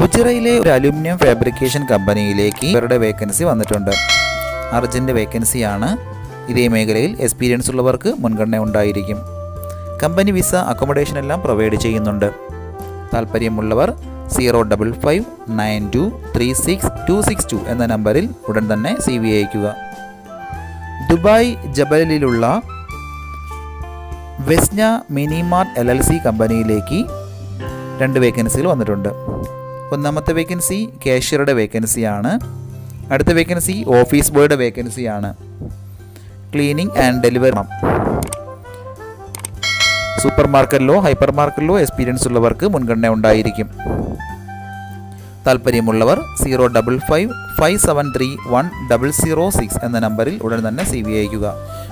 ഫുജിറയിലെ ഒരു aluminium fabrication കമ്പനിയിലേക്ക് ഇവരുടെ വേക്കൻസി വന്നിട്ടുണ്ട്. അർജന്റ് വേക്കൻസിയാണ് ഇതേ മേഖലയിൽ എക്സ്പീരിയൻസ് ഉള്ളവർക്ക് മുൻഗണന ഉണ്ടായിരിക്കും. കമ്പനി വിസ അക്കോമഡേഷൻ എല്ലാം പ്രൊവൈഡ് ചെയ്യുന്നുണ്ട്. താല്പര്യമുള്ളവർ zero double five nine two three six two six two എന്ന നമ്പറിൽ ഉടൻ തന്നെ സി വി അയക്കുക Dubai ജബലിലുള്ള Vesna minimart L L C കമ്പനിയിലേക്ക് രണ്ട് വേക്കൻസികൾ വന്നിട്ടുണ്ട്. ഒന്നാമത്തെ വേക്കൻസി കാഷ്യറുടെ വേക്കൻസിയാണ് അടുത്ത വേക്കൻസി ഓഫീസ് ബോയുടെ വേക്കൻസിയാണ് ക്ലീനിങ് ആൻഡ് ഡെലിവറി സൂപ്പർ മാർക്കറ്റിലോ ഹൈപ്പർ മാർക്കറ്റിലോ എക്സ്പീരിയൻസ് ഉള്ളവർക്ക് മുൻഗണന ഉണ്ടായിരിക്കും. താല്പര്യമുള്ളവർ zero double five five seven three one double zero six എന്ന നമ്പറിൽ ഉടൻ തന്നെ സി വി അയക്കുക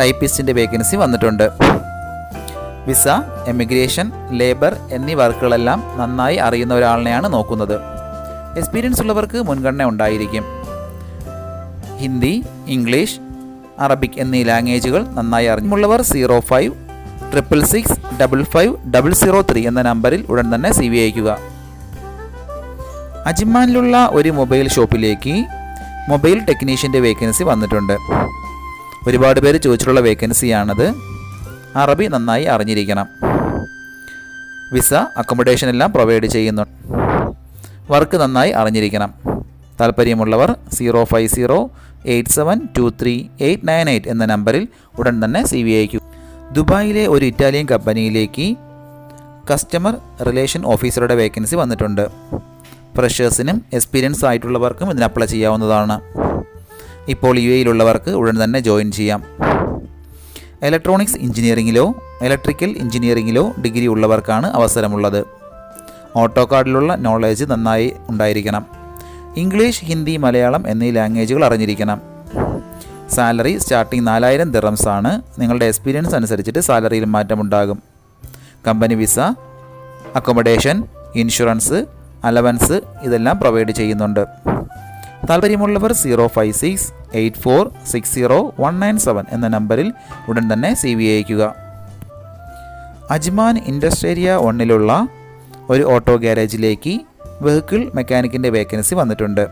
ടൈപ്പിസ്റ്റിന്റെ വേക്കൻസി വന്നിട്ടുണ്ട്. വിസ എമിഗ്രേഷൻ ലേബർ എന്നീ വർക്കുകളെല്ലാം നന്നായി അറിയുന്ന ഒരാളിനെയാണ് നോക്കുന്നത്. എക്സ്പീരിയൻസ് ഉള്ളവർക്ക് മുൻഗണന ഉണ്ടായിരിക്കും. ഹിന്ദി ഇംഗ്ലീഷ് അറബിക് എന്നീ ലാംഗ്വേജുകൾ നന്നായി അറിഞ്ഞുള്ളവർ zero five triple six double five double zero three എന്ന നമ്പറിൽ ഉടൻ തന്നെ സി വി അയക്കുക അജിമാനിലുള്ള ഒരു മൊബൈൽ ഷോപ്പിലേക്ക് മൊബൈൽ ടെക്നീഷ്യന്റെ വേക്കൻസി വന്നിട്ടുണ്ട്. ഒരുപാട് പേര് ചോദിച്ചിട്ടുള്ള വേക്കൻസിയാണത്. അറബി നന്നായി അറിഞ്ഞിരിക്കണം. വിസ അക്കോമഡേഷൻ എല്ലാം പ്രൊവൈഡ് ചെയ്യുന്നു. വർക്ക് നന്നായി അറിഞ്ഞിരിക്കണം. താല്പര്യമുള്ളവർ zero five zero eight seven two three eight nine eight എന്ന നമ്പറിൽ ഉടൻ തന്നെ സി വി അയക്കും. ദുബായിലെ ഒരു ഇറ്റാലിയൻ കമ്പനിയിലേക്ക് കസ്റ്റമർ റിലേഷൻ ഓഫീസറുടെ വേക്കൻസി വന്നിട്ടുണ്ട്. ഫ്രഷേഴ്സിനും എക്സ്പീരിയൻസ് ആയിട്ടുള്ളവർക്കും ഇതിന് അപ്ലൈ ചെയ്യാവുന്നതാണ്. ഇപ്പോൾ യു എയിലുള്ളവർക്ക് ഉടൻ തന്നെ ജോയിൻ ചെയ്യാം. ഇലക്ട്രോണിക്സ് എഞ്ചിനീയറിങ്ങിലോ ഇലക്ട്രിക്കൽ എഞ്ചിനീയറിങ്ങിലോ ഡിഗ്രി ഉള്ളവർക്കാണ് അവസരമുള്ളത്. ഓട്ടോ കാർഡിലുള്ള നോളേജ് നന്നായി ഉണ്ടായിരിക്കണം. ഇംഗ്ലീഷ് ഹിന്ദി മലയാളം എന്നീ ലാംഗ്വേജുകൾ അറിഞ്ഞിരിക്കണം. സാലറി സ്റ്റാർട്ടിംഗ് നാലായിരം ദിറംസ് ആണ്. നിങ്ങളുടെ എക്സ്പീരിയൻസ് അനുസരിച്ചിട്ട് സാലറിയിൽ മാറ്റമുണ്ടാകും. Company visa accommodation insurance allowance ഇതെല്ലാം പ്രൊവൈഡ് ചെയ്യുന്നുണ്ട്. താല്പര്യമുള്ളവർ zero five six eight four six zero one nine seven എന്ന നമ്പറിൽ ഉടൻ തന്നെ സി വി അയക്കുക അജ്മാൻ ഇൻഡസ്ട്രേരിയ ഒന്നിലുള്ള ഒരു ഓട്ടോ ഗ്യാരേജിലേക്ക് വെഹിക്കിൾ മെക്കാനിക്കിന്റെ വേക്കൻസി വന്നിട്ടുണ്ട്.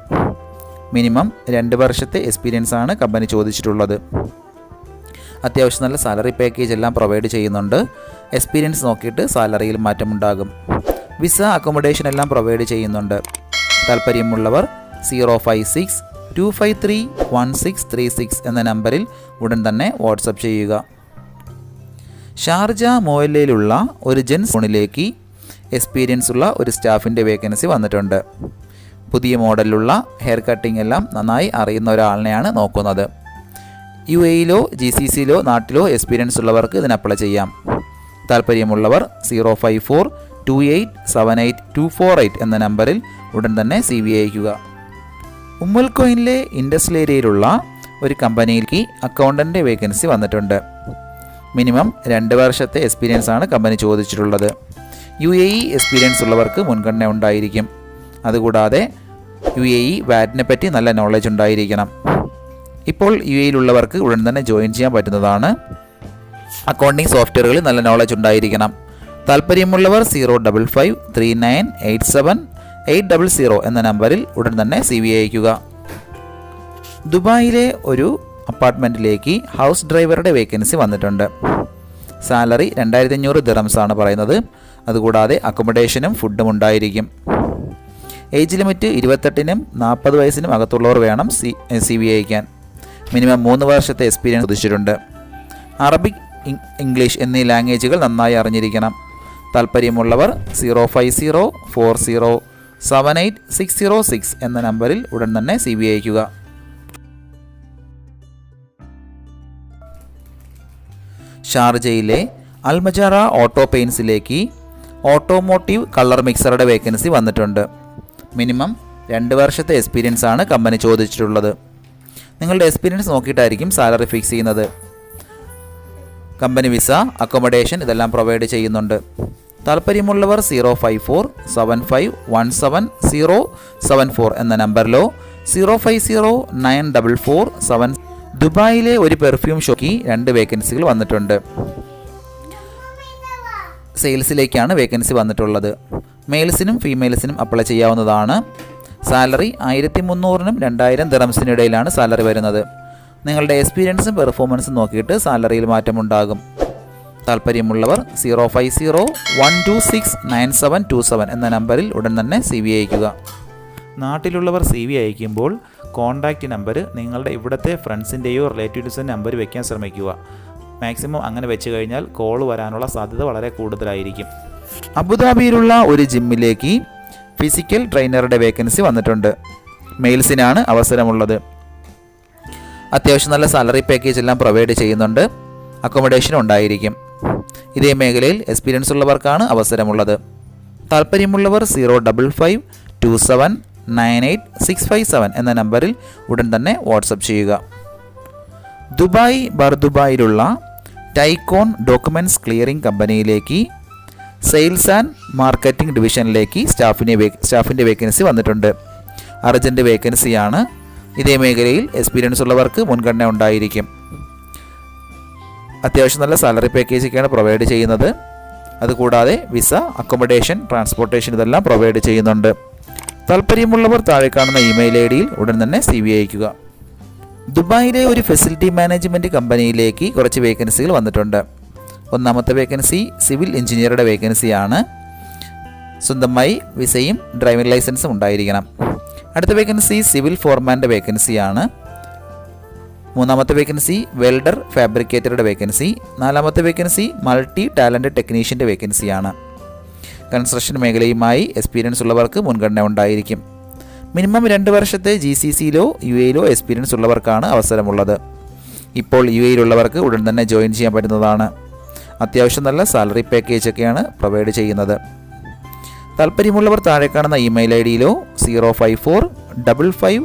മിനിമം രണ്ട് വർഷത്തെ എക്സ്പീരിയൻസ് ആണ് കമ്പനി ചോദിച്ചിട്ടുള്ളത്. അത്യാവശ്യം നല്ല സാലറി പാക്കേജ് എല്ലാം പ്രൊവൈഡ് ചെയ്യുന്നുണ്ട്. എക്സ്പീരിയൻസ് നോക്കിയിട്ട് സാലറിയിൽ മാറ്റമുണ്ടാകും. വിസ അക്കോമഡേഷൻ എല്ലാം പ്രൊവൈഡ് ചെയ്യുന്നുണ്ട്. താല്പര്യമുള്ളവർ zero five six two five three one six three six എന്ന നമ്പറിൽ ഉടൻ തന്നെ വാട്സപ്പ് ചെയ്യുക. ഷാർജ മോയല്ലയിലുള്ള ഒരു ജെൻസ് ഫോണിലേക്ക് എക്സ്പീരിയൻസ് ഉള്ള ഒരു സ്റ്റാഫിന്റെ വേക്കൻസി വന്നിട്ടുണ്ട്. പുതിയ മോഡലിലുള്ള ഹെയർ കട്ടിംഗ് എല്ലാം നന്നായി അറിയുന്ന ഒരാളിനെയാണ് നോക്കുന്നത്. യു എയിലോ ജി സി സിയിലോ നാട്ടിലോ എക്സ്പീരിയൻസ് ഉള്ളവർക്ക് ഇതിന് അപ്ലൈ ചെയ്യാം. താല്പര്യമുള്ളവർ zero five four two eight seven eight two four eight എന്ന നമ്പറിൽ ഉടൻ തന്നെ സി വി അയക്കുക ഉമ്മൽ കോയിനിലെ ഇൻഡസ്ട്രിയൽ ഏരിയയിലുള്ള ഒരു കമ്പനിയിലേക്ക് അക്കൗണ്ടന്റ് വേക്കൻസി വന്നിട്ടുണ്ട്. മിനിമം രണ്ട് വർഷത്തെ എക്സ്പീരിയൻസ് ആണ് കമ്പനി ചോദിച്ചിട്ടുള്ളത്. യു എ ഇ എക്സ്പീരിയൻസ് ഉള്ളവർക്ക് മുൻഗണന ഉണ്ടായിരിക്കും. അതുകൂടാതെ യു എ ഇ വാറ്റിനെ പറ്റി നല്ല നോളജ് ഉണ്ടായിരിക്കണം. ഇപ്പോൾ യു എയിലുള്ളവർക്ക് ഉടൻ തന്നെ ജോയിൻ ചെയ്യാൻ പറ്റുന്നതാണ്. അക്കൗണ്ടിംഗ് സോഫ്റ്റ്വെയറുകളിൽ നല്ല നോളജ് ഉണ്ടായിരിക്കണം. താല്പര്യമുള്ളവർ zero double five three nine eight seven eight double zero എന്ന നമ്പറിൽ ഉടൻ തന്നെ സി വി അയക്കുക ദുബായിലെ ഒരു അപ്പാർട്ട്മെന്റിലേക്ക് ഹൗസ് ഡ്രൈവറുടെ വേക്കൻസി വന്നിട്ടുണ്ട്. സാലറി രണ്ടായിരത്തി അഞ്ഞൂറ് ദിറംസ് ആണ് പറയുന്നത്. അതുകൂടാതെ അക്കോമഡേഷനും ഫുഡും ഉണ്ടായിരിക്കും. ഏജ് ലിമിറ്റ് ഇരുപത്തെട്ടിനും നാൽപ്പത് വയസ്സിനും അകത്തുള്ളവർ വേണം സി സി വി അയക്കാൻ മിനിമം മൂന്ന് വർഷത്തെ എക്സ്പീരിയൻസ് ഉദിച്ചിട്ടുണ്ട് അറബിക് ഇംഗ്ലീഷ് എന്നീ ലാംഗ്വേജുകൾ നന്നായി അറിഞ്ഞിരിക്കണം. താല്പര്യമുള്ളവർ zero five zero four zero seven eight six zero six എന്ന നമ്പറിൽ ഉടൻ തന്നെ സി ബി അയക്കുക ഷാർജയിലെ അൽമജാറ ഓട്ടോ പെയിൻസിലേക്ക് ഓട്ടോമോട്ടീവ് കളർ മിക്സറുടെ വേക്കൻസി വന്നിട്ടുണ്ട്. മിനിമം രണ്ട് വർഷത്തെ എക്സ്പീരിയൻസ് ആണ് കമ്പനി ചോദിച്ചിട്ടുള്ളത്. നിങ്ങളുടെ എക്സ്പീരിയൻസ് നോക്കിയിട്ടായിരിക്കും സാലറി ഫിക്സ് ചെയ്യുന്നത്. കമ്പനി വിസ അക്കോമഡേഷൻ ഇതെല്ലാം പ്രൊവൈഡ് ചെയ്യുന്നുണ്ട്. താല്പര്യമുള്ളവർ zero five four seven five one seven zero seven four എന്ന നമ്പറിലോ zero five zero nine double four seven ദുബായിലെ ഒരു പെർഫ്യൂം ഷോക്ക് രണ്ട് വേക്കൻസികൾ വന്നിട്ടുണ്ട്. സെയിൽസിലേക്കാണ് വേക്കൻസി വന്നിട്ടുള്ളത്. മെയിൽസിനും ഫീമെയിൽസിനും അപ്ലൈ ചെയ്യാവുന്നതാണ്. സാലറി ആയിരത്തി മുന്നൂറിനും രണ്ടായിരം ദിറംസിനിടയിലാണ് സാലറി വരുന്നത്. നിങ്ങളുടെ എക്സ്പീരിയൻസും പെർഫോമൻസും നോക്കിയിട്ട് സാലറിയിൽ മാറ്റമുണ്ടാകും. താല്പര്യമുള്ളവർ zero five zero one two six nine seven two seven എന്ന നമ്പറിൽ ഉടൻ തന്നെ സി വി അയക്കുക നാട്ടിലുള്ളവർ സി വി അയക്കുമ്പോൾ കോൺടാക്റ്റ് നമ്പർ നിങ്ങളുടെ ഇവിടുത്തെ ഫ്രണ്ട്സിന്റെയോ റിലേറ്റീവ്സിന്റെ നമ്പർ വയ്ക്കാൻ ശ്രമിക്കുക. മാക്സിമം അങ്ങനെ വെച്ച് കഴിഞ്ഞാൽ കോൾ വരാനുള്ള സാധ്യത വളരെ കൂടുതലായിരിക്കും. അബുദാബിയിലുള്ള ഒരു ജിമ്മിലേക്ക് ഫിസിക്കൽ ട്രെയിനറുടെ വേക്കൻസി വന്നിട്ടുണ്ട്. മെയിൽസിനാണ് അവസരമുള്ളത്. അത്യാവശ്യം നല്ല സാലറി പാക്കേജ് എല്ലാം പ്രൊവൈഡ് ചെയ്യുന്നുണ്ട്. അക്കോമഡേഷൻ ഉണ്ടായിരിക്കും. ഇതേ മേഖലയിൽ എക്സ്പീരിയൻസ് ഉള്ളവർക്കാണ് അവസരമുള്ളത്. താല്പര്യമുള്ളവർ zero double five two seven nine eight six five seven എന്ന നമ്പറിൽ ഉടൻ തന്നെ വാട്സപ്പ് ചെയ്യുക. ദുബായ് ബർദുബായിലുള്ള ടൈക്കോൺ ഡോക്യുമെന്റ്സ് ക്ലിയറിംഗ് കമ്പനിയിലേക്ക് സെയിൽസ് ആൻഡ് മാർക്കറ്റിംഗ് ഡിവിഷനിലേക്ക് സ്റ്റാഫിനെ സ്റ്റാഫിന്റെ വേക്കൻസി വന്നിട്ടുണ്ട്. അർജന്റ് വേക്കൻസിയാണ് ഇതേ മേഖലയിൽ എക്സ്പീരിയൻസ് ഉള്ളവർക്ക് മുൻഗണന ഉണ്ടായിരിക്കും. അത്യാവശ്യം നല്ല സാലറി പാക്കേജൊക്കെയാണ് പ്രൊവൈഡ് ചെയ്യുന്നത്. അതുകൂടാതെ വിസ അക്കോമഡേഷൻ ട്രാൻസ്പോർട്ടേഷൻ ഇതെല്ലാം പ്രൊവൈഡ് ചെയ്യുന്നുണ്ട്. താല്പര്യമുള്ളവർ താഴെ കാണുന്ന ഇമെയിൽ ഐ ഡിയിൽ ഉടൻ തന്നെ സി വി അയക്കുക ദുബായിലെ ഒരു ഫെസിലിറ്റി മാനേജ്മെന്റ് കമ്പനിയിലേക്ക് കുറച്ച് വേക്കൻസികൾ വന്നിട്ടുണ്ട്. ഒന്നാമത്തെ വേക്കൻസി സിവിൽ എഞ്ചിനീയറുടെ വേക്കൻസിയാണ് സ്വന്തമായി വിസയും ഡ്രൈവിംഗ് ലൈസൻസും ഉണ്ടായിരിക്കണം. അടുത്ത വേക്കൻസി സിവിൽ ഫോർമാന്റെ വേക്കൻസിയാണ് മൂന്നാമത്തെ വേക്കൻസി വെൽഡർ ഫാബ്രിക്കേറ്ററുടെ വേക്കൻസി നാലാമത്തെ വേക്കൻസി മൾട്ടി ടാലന്റഡ് ടെക്നീഷ്യന്റെ വേക്കൻസിയാണ് കൺസ്ട്രക്ഷൻ മേഖലയുമായി എക്സ്പീരിയൻസ് ഉള്ളവർക്ക് മുൻഗണന ഉണ്ടായിരിക്കും. മിനിമം രണ്ട് വർഷത്തെ ജി സി സിയിലോ യു എയിലോ എക്സ്പീരിയൻസ് ഉള്ളവർക്കാണ് അവസരമുള്ളത്. ഇപ്പോൾ യു എയിലുള്ളവർക്ക് ഉടൻ തന്നെ ജോയിൻ ചെയ്യാൻ പറ്റുന്നതാണ്. അത്യാവശ്യം നല്ല സാലറി പാക്കേജ് പാക്കേജൊക്കെയാണ് പ്രൊവൈഡ് ചെയ്യുന്നത്. താല്പര്യമുള്ളവർ താഴെ കാണുന്ന email I ഡിയിലോ zero five four double five